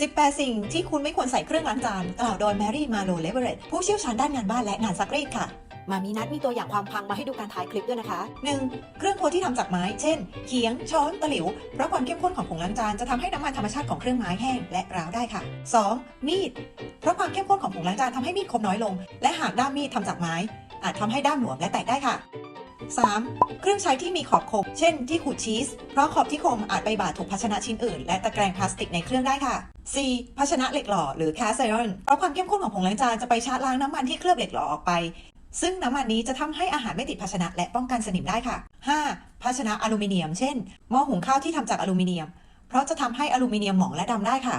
18 สิ่งที่คุณไม่ควรใส่เครื่องล้างจานกล่าวโดยแมรี่มาโลเลเวเรตผู้เชี่ยวชาญด้านงานบ้านและงานซักรีดค่ะ มามีนัดมีตัวอย่างความพังมาให้ดูการท้ายคลิปด้วยนะคะ 1. เครื่องครัวที่ทำจากไม้ เช่น เขียง ช้อน ตะหลิว เพราะความเข้มข้นของผงล้างจานจะทำให้น้ำมันธรรมชาติของเครื่องไม้แห้งและร้าวได้ค่ะ 2. มีด เพราะความเข้มข้นของผงล้างจานทำให้มีดคมน้อยลง และหากด้ามมีดทำจากไม้ อาจทำให้ด้ามหลวมและแตกได้ค่ะ 3. เครื่องใช้ที่มีขอบคม เช่น ที่ขูดชีส เพราะขอบที่คมอาจไปบาดถูกภาชนะชิ้นอื่น และตะแกรงพลาสติกในเครื่องได้ค่ะ 4. ภาชนะเหล็กหล่อหรือ cast iron เพราะความเข้มข้นของผงล้างจานจะไปชะล้างน้ำมันที่เคลือบเหล็กหล่อออกไป ซึ่งน้ำมันนี้จะทำให้อาหารไม่ติดภาชนะและป้องกันสนิมได้ค่ะ 5. ภาชนะอลูมิเนียม เช่น หม้อหุงข้าวที่ทำจากอลูมิเนียม เพราะจะทำให้อลูมิเนียมหมองและดำได้ค่ะ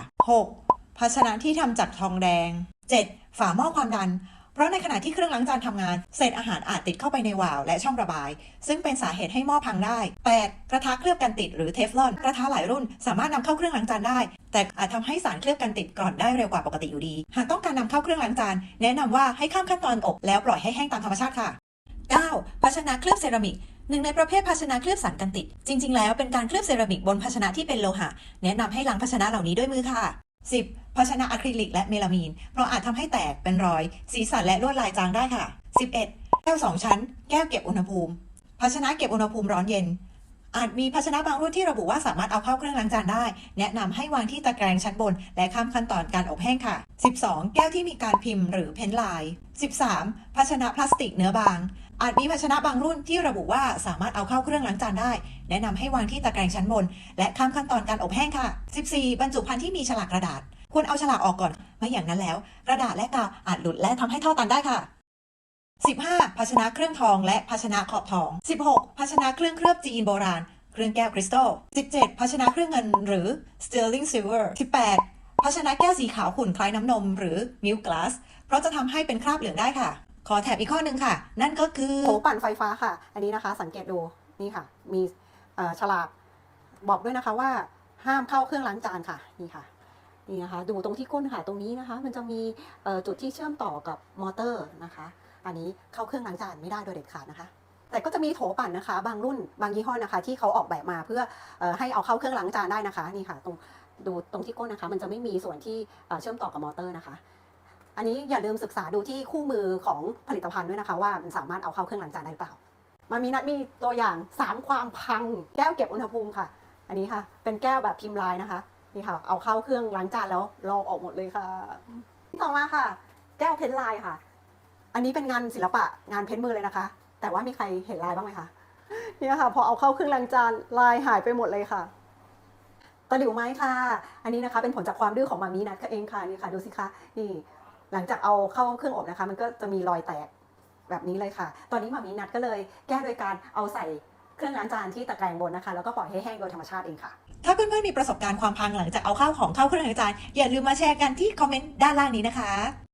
6. ภาชนะที่ทำจากทองแดง 7. ฝาหม้อความดัน เพราะในขณะที่เครื่องล้างจานทำงาน เศษอาหารอาจติดเข้าไปในวาล์วและช่องระบาย ซึ่งเป็นสาเหตุให้หม้อพังได้ 8. กระทะเคลือบกันติดหรือเทฟลอน กระทะหลายรุ่น สามารถนำเข้าเครื่องล้างจานได้ แต่อาจทำให้สารเคลือบกันติดกร่อนได้เร็วกว่าปกติอยู่ดี หากต้องการนำเข้าเครื่องล้างจาน แนะนำว่าให้ข้ามขั้นตอนอบแล้วปล่อยให้แห้งตามธรรมชาติค่ะ 9. ภาชนะเคลือบเซรามิกหนึ่งในประเภทภาชนะเคลือบสารกันติด จริง ๆ แล้วเป็นการเคลือบเซรามิกบนภาชนะที่เป็นโลหะ แนะนำให้ล้างภาชนะเหล่านี้ด้วยมือค่ะ 10. ภาชนะอะคริลิกและเมลามีน เพราะอาจทำให้แตกเป็นรอย สีสันและลวดลายจางได้ค่ะ 11. แก้ว 2 ชั้น แก้วเก็บอุณหภูมิ ภาชนะเก็บอุณหภูมิร้อนเย็น อาจมีภาชนะบางรุ่นที่ระบุว่าสามารถเอาเข้าเครื่องล้างจานได้ แนะนำให้วางที่ตะแกรงชั้นบน และข้ามขั้นตอนการอบแห้งค่ะ 12. แก้วที่มีการพิมพ์หรือเพ้นลาย 13. ภาชนะพลาสติกเนื้อบาง อาจมีภาชนะบางรุ่นที่ระบุว่าสามารถเอาเข้าเครื่องล้างจานได้ แนะนำให้วางที่ตะแกรงชั้นบน และข้ามขั้นตอนการอบแห้งค่ะ 14. บรรจุภัณฑ์ที่มีฉลากกระดาษ ควรเอาฉลากออกก่อนไม่อย่างนั้นแล้ว กระดาษและกาวอาจหลุดและทำให้ท่อตันได้ค่ะ 15. ภาชนะเครื่องทอง และภาชนะขอบทอง 16. ภาชนะเครื่องเคลือบจีนโบราณ เครื่องแก้วคริสตัล 17. ภาชนะเครื่องเงินหรือ sterling silver 18. ภาชนะแก้วสีขาวขุ่นคล้ายน้ำนม หรือ milk glass เพราะจะทำให้เป็นคราบเหลืองได้ค่ะ ขอแถบอีกข้อหนึ่งค่ะ นั่นก็คือโถปั่นไฟฟ้าค่ะ อันนี้นะคะ สังเกตดูนี่ค่ะ มีฉลากบอกด้วยนะคะว่าห้ามเข้าเครื่องล้างจานค่ะนี่ค่ะนี่นะคะ ดูตรงที่ก้นค่ะตรงนี้นะคะ มันจะมีจุดที่เชื่อมต่อกับมอเตอร์นะคะ อันนี้เข้าเครื่องล้างจานไม่ได้โดยเด็ดขาดนะคะแต่ก็จะมีโถปั่นนะคะ บางรุ่นบางยี่ห้อนะคะ ที่เขาออกแบบมาเพื่ออให้เอาเข้าเครื่องล้างจานได้นะคะนี่ค่ะ ตรงดูตรงที่ก้นนะคะ มันจะไม่มีส่วนที่เชื่อมต่อกับมอเตอร์นะคะ อันนี้อย่าลืมศึกษาดูที่คู่มือของผลิตภัณฑ์ด้วยนะคะว่ามันสามารถเอาเข้าเครื่องล้างจานได้หรือเปล่า มามีนัดมีตัวอย่าง 3 ความพัง แก้วเก็บอุณหภูมิค่ะ อันนี้ค่ะ เป็นแก้วแบบพิมพ์ลายนะคะนี่ค่ะ เอาเข้าเครื่องล้างจานแล้วลอกออกหมดเลยค่ะต่อมาค่ะ แก้วเพ้นลายค่ะ อันนี้เป็นงานศิลปะงานเพ้นมือเลยนะคะ แต่ว่ามีใครเห็นลายบ้างไหมคะเนี่ยค่ะ พอเอาเข้าเครื่องล้างจานลายหายไปหมดเลยค่ะตะหลิวไม้ค่ะ อันนี้นะคะเป็นผลจากความดื้อของมามีนัทเองค่ะนี่ค่ะดูสิคะนี่ หลังจากเอาเข้าเครื่องอบนะคะ มันก็จะมีรอยแตกแบบนี้เลยค่ะ ตอนนี้มามีนัดก็เลยแก้โดยการเอาใส่เครื่องล้างจานที่ตะแกรงบนนะคะ แล้วก็ปล่อยให้แห้งโดยธรรมชาติเองค่ะ ถ้าเพื่อนๆมีประสบการณ์ความพังหลังจากเอาข้าวของเข้าเครื่องล้างจานอย่าลืมมาแชร์กันที่คอมเมนต์ด้านล่างนี้นะคะ